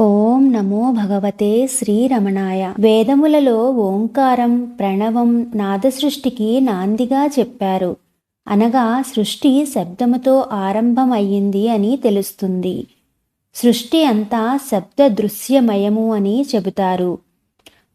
ఓం నమో భగవతే శ్రీరమణాయ. వేదములలో ఓంకారం ప్రణవం నాద సృష్టికి నాందిగా చెప్పారు. అనగా సృష్టి శబ్దముతో ఆరంభమయ్యింది అని తెలుస్తుంది. సృష్టి అంతా శబ్ద దృశ్యమయము అని చెబుతారు.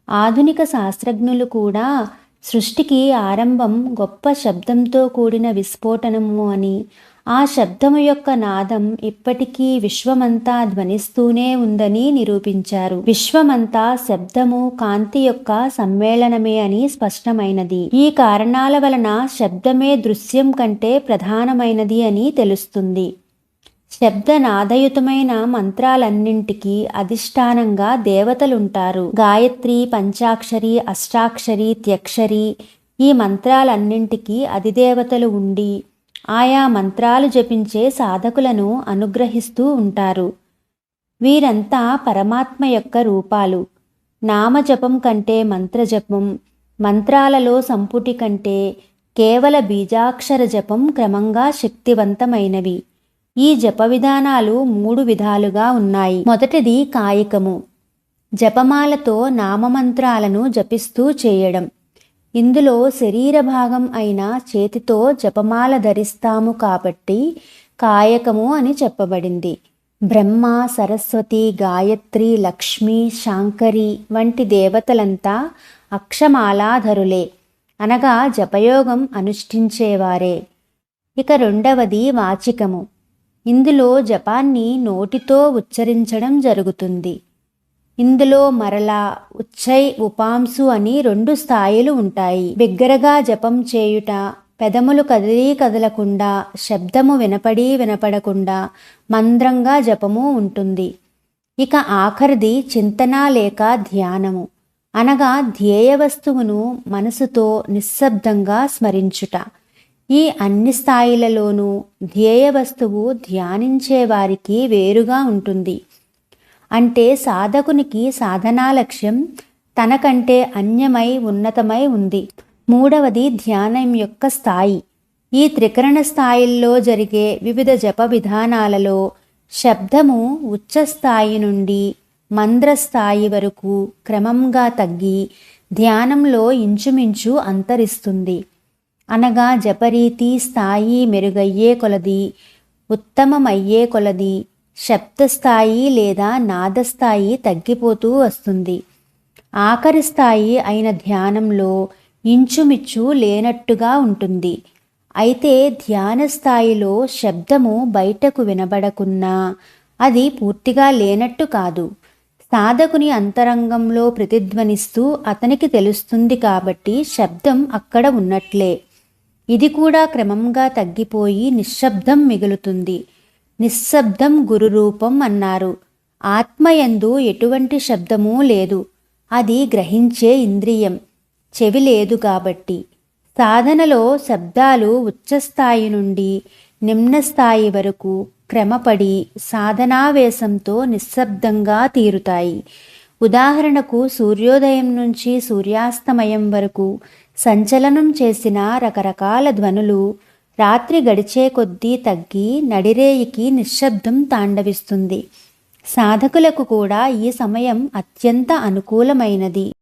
ఆధునిక శాస్త్రజ్ఞులు కూడా సృష్టికి ఆరంభం గొప్ప శబ్దంతో కూడిన విస్ఫోటనము అని ఆ శబ్దము యొక్క నాదం ఇప్పటికీ విశ్వమంతా ధ్వనిస్తూనే ఉందని నిరూపించారు. విశ్వమంతా శబ్దము కాంతి యొక్క సమ్మేళనమే అని స్పష్టమైనది. ఈ కారణాల వలన శబ్దమే దృశ్యం కంటే ప్రధానమైనది అని తెలుస్తుంది. శబ్ద నాదయుతమైన మంత్రాలన్నింటికీ అధిష్టానంగా దేవతలుంటారు. గాయత్రి పంచాక్షరి అష్టాక్షరి త్యక్షరి ఈ మంత్రాలన్నింటికీ అధిదేవతలు ఉండి ఆయా మంత్రాలు జపించే సాధకులను అనుగ్రహిస్తూ ఉంటారు. వీరంతా పరమాత్మ యొక్క రూపాలు. నామజపం కంటే మంత్రజపం మంత్రాలలో సంపుటి కంటే కేవల బీజాక్షర జపం క్రమంగా శక్తివంతమైనవి. ఈ జప విధానాలు మూడు విధాలుగా ఉన్నాయి. మొదటిది కాయికము. జపమాలతో నామమంత్రాలను జపిస్తూ చేయడం. ఇందులో శరీర భాగం అయిన చేతితో జపమాల ధరిస్తాము కాబట్టి కాయకము అని చెప్పబడింది. బ్రహ్మ సరస్వతి గాయత్రి లక్ష్మి శాంకరి వంటి దేవతలంతా అక్షమాలాధరులే. అనగా జపయోగం అనుష్ఠించేవారే. ఇక రెండవది వాచికము. ఇందులో జపాన్ని నోటితో ఉచ్చరించడం జరుగుతుంది. ఇందులో మరలా ఉచ్చై ఉపాంసు అని రెండు స్థాయిలు ఉంటాయి. బిగ్గరగా జపం చేయుట పెదములు కదిలీ కదలకుండా శబ్దము వినపడి వినపడకుండా మంద్రంగా జపము ఉంటుంది. ఇక ఆఖరిది చింతన లేక ధ్యానము. అనగా ధ్యేయ వస్తువును మనసుతో నిశ్శబ్దంగా స్మరించుట. ఈ అన్ని స్థాయిలలోనూ ధ్యేయ వస్తువు ధ్యానించే వారికి వేరుగా ఉంటుంది. అంటే సాధకునికి సాధనా లక్ష్యం తనకంటే అన్యమై ఉన్నతమై ఉంది. మూడవది ధ్యానం యొక్క స్థాయి. ఈ త్రికరణ స్థాయిల్లో జరిగే వివిధ జప విధానాలలో శబ్దము ఉచ్చస్థాయి నుండి మంద్రస్థాయి వరకు క్రమంగా తగ్గి ధ్యానంలో ఇంచుమించు అంతరిస్తుంది. అనగా జపరీతి స్థాయి మెరుగయ్యే కొలది ఉత్తమమయ్యే కొలది శబ్దస్థాయి లేదా నాదస్థాయి తగ్గిపోతూ వస్తుంది. ఆఖరి స్థాయి అయిన ధ్యానంలో ఇంచుమిచ్చు లేనట్టుగా ఉంటుంది. అయితే ధ్యాన స్థాయిలో శబ్దము బయటకు వినబడకున్నా అది పూర్తిగా లేనట్టు కాదు. సాధకుని అంతరంగంలో ప్రతిధ్వనిస్తూ అతనికి తెలుస్తుంది కాబట్టి శబ్దం అక్కడ ఉన్నట్లే. ఇది కూడా క్రమంగా తగ్గిపోయి నిశ్శబ్దం మిగులుతుంది. నిశ్శబ్దం గురురూపం అన్నారు. ఆత్మయందు ఎటువంటి శబ్దమూ లేదు. అది గ్రహించే ఇంద్రియం. చెవి లేదు కాబట్టి. సాధనలో శబ్దాలు ఉచ్చస్థాయి నుండి నిమ్నస్థాయి వరకు క్రమపడి సాధనావేశంతో నిశ్శబ్దంగా తీరుతాయి. ఉదాహరణకు సూర్యోదయం నుంచి సూర్యాస్తమయం వరకు సంచలనం చేసిన రకరకాల ధ్వనులు రాత్రి గడిచే కొద్దీ తగ్గి నడిరేయికి నిశ్శబ్దం తాండవిస్తుంది. సాధకులకు కూడా ఈ సమయం అత్యంత అనుకూలమైనది.